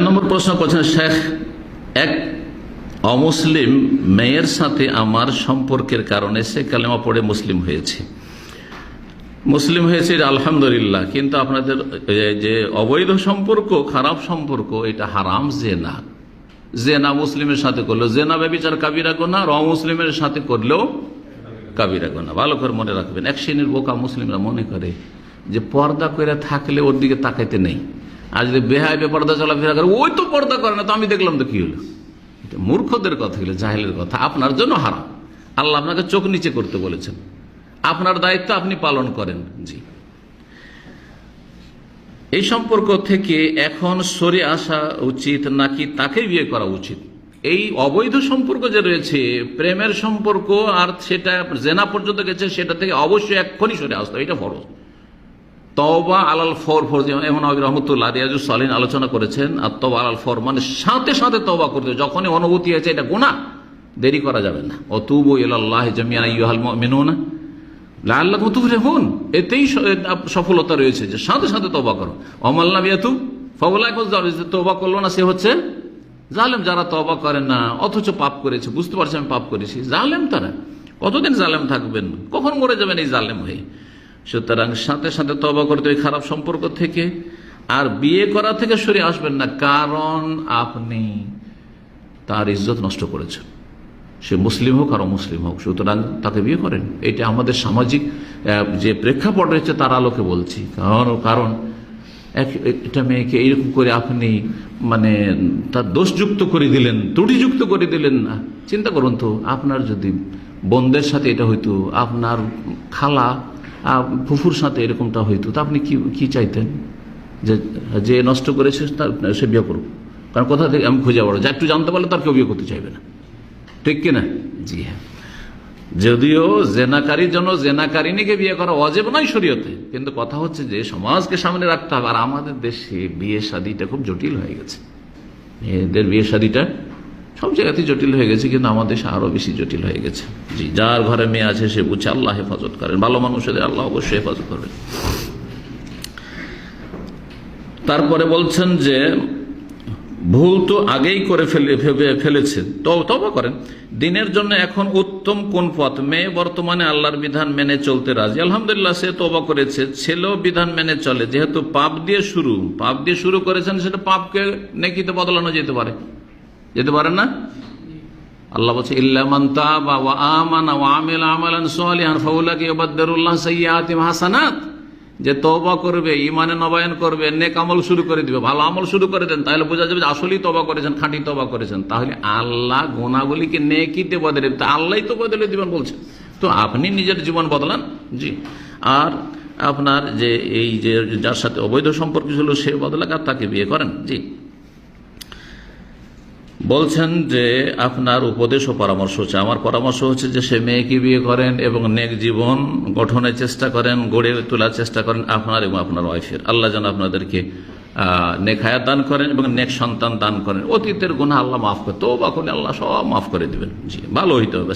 ছয় নম্বর প্রশ্ন করছেন, শেখ, এক অমুসলিম মেয়ের সাথে আমার সম্পর্কের কারণে সে কালেমা পড়ে মুসলিম হয়েছে। মুসলিম হয়েছে আলহামদুলিল্লাহ, কিন্তু আপনাদের যে অবৈধ সম্পর্ক, খারাপ সম্পর্ক, এটা হারাম, জেনা। জেনা মুসলিমের সাথে করলেও, জেনা ব্যবচার কাবিরা গোনা, আর অমুসলিমের সাথে করলেও কাবিরা গোনা। ভালো করে মনে রাখবেন, এক শ্রেণির বোকা মুসলিমরা মনে করে যে পর্দা করে থাকলে ওর দিকে তাকাইতে নেই। আর যদি বেহায় বেপর্দা চলাফেরা করে ওই তো পর্দা করে না তো আমি দেখলাম তো কি হলো? এটা মূর্খদের কথা হলো জাহেলের কথা আপনার জন্য হারাম। আল্লাহ আপনাকে চোখ নিচে করতে বলেছেন। আপনার দায়িত্ব আপনি পালন করেন জি। এই সম্পর্ক থেকে এখন সরে আসা উচিত নাকি তাকে বিয়ে করা উচিত? এই অবৈধ সম্পর্ক যে রয়েছে প্রেমের সম্পর্ক আর সেটা জেনা পর্যন্ত গেছে সেটা থেকে অবশ্যই এক্ষুনি সরে আসতে হবে, এটা ফরজ। তওবা আলাল ফর ফর এমন রহমতুল্লাহ রিয়াজুস সালিন আলোচনা করেছেন, আর তবা আলাল ফর মানে সাথে সাথে তবা করতে যখনই অনুভূতি হয়েছে এটা গুণা দেরি করা যাবে না। অতুবু ইলাল্লাহ জামিয়ান আইয়ুহাল মুমিনুনা লাল্লাহ তুফলিহুন। এতেই সফলতা রয়েছে যে সাথে সাথে তবা করো। অমাল্লা বিয়াতু ফবলাই তবা করল না সে হচ্ছে জালেম। যারা তবা করে না, অথচ পাপ করেছে, বুঝতে পারছে আমি পাপ করেছি। জালেম তারা। কতদিন জালেম থাকবেন? কখন মরে যাবেন এই জালেম হয়ে? সুতরাং সাথে সাথে তবা করতে ওই খারাপ সম্পর্ক থেকে আর বিয়ে করা থেকে সরে আসবেন না। কারণ আপনি তার ইজ্জত নষ্ট করেছেন। সে মুসলিম হোক আর মুসলিম হোক, সুতরাং তাকে বিয়ে করেন। এটা আমাদের সামাজিক যে প্রেক্ষাপট রয়েছে তার আলোকে বলছি। কারণ কারণ এক- একটা মেয়েকে এইরকম করে আপনি মানে তার দোষযুক্ত করে দিলেন, ত্রুটিযুক্ত করে দিলেন না। চিন্তা করুন তো, আপনার যদি বোনদের সাথে এটা হইতো, আপনার খালা ফুফুর সাথে এরকমটা হইতো। তা আপনি কি কি চাইতেন? যে যে নষ্ট করেছে তার সে বিয়ে করুক। কারণ কোথা থেকে আমি খুঁজে বড় যা একটু জানতে পারলে তার কেউ বিয়ে করতে চাইবে না। ঠিক কিনা জি হ্যাঁ। যদিও জেনাকারীর জন্য জেনাকারিনীকে বিয়ে করা অজেব নয় শরীয়তে কিন্তু কথা হচ্ছে যে সমাজকে সামনে রাখতে হবে। আর আমাদের দেশে বিয়ে শাদিটা খুব জটিল হয়ে গেছে। এদের বিয়ে শাদিটা সব জায়গাতেই জটিল হয়ে গেছে, কিন্তু আমাদের দেশে আরও বেশি জটিল হয়ে গেছে। জি, যার ঘরে মেয়ে আছে, সে বুঝছে আল্লাহ হেফাজত করেন। ভালো মানুষদের আল্লাহ অবশ্যই হেফাজত করবেন। তারপরে বলছেন যে, ভুল তো আগেই করে ফেলে ফেলেছে। তবা করেন। দিনের জন্য এখন উত্তম কোন পথ? মেয়ে বর্তমানে আল্লাহর বিধান মেনে চলতে রাজি। আলহামদুলিল্লাহ, সে তবা করেছে। ছেলেও বিধান মেনে চলে। যেহেতু পাপ দিয়ে শুরু, পাপ দিয়ে শুরু করেছেন, সেটা পাপকে নেকিতে বদলানো যেতে পারে। যেতে পারেন না? আল্লাহ বলছে ইল্লামান তাবা যে তওবা করবে ইমানে নবায়ন করবে, নেক আমল শুরু করে দিবে, ভালো আমল শুরু করে দেন, তাহলে বোঝা যাবে যে আসলেই তবা করেছেন, খাঁটি তবা করেছেন। তাহলে আল্লাহ গোনাগুলিকে নেকিতে বদলে তা আল্লাহই তো বদলে দিবেন বলছেন তো আপনি নিজের জীবন বদলান, জি। আর আপনার যে এই যে যার সাথে অবৈধ সম্পর্ক ছিল, সে বদলাক আর তাকে বিয়ে করেন, জি। বলছেন যে আপনার উপদেশ ও পরামর্শ হচ্ছে। আমার পরামর্শ হচ্ছে যে সে মেয়েকে বিয়ে করেন এবং নেক জীবন গঠনের চেষ্টা করেন, গড়ে তোলার চেষ্টা করেন আপনার এবং আপনার ওয়াইফের। আল্লাহ যেন আপনাদেরকে নেখায়া দান করেন এবং নেক সন্তান দান করেন। অতীতের গুণা আল্লাহ মাফ করে তো বা আল্লাহ সব মাফ করে দেবেন। জি, ভালো হইতে হবে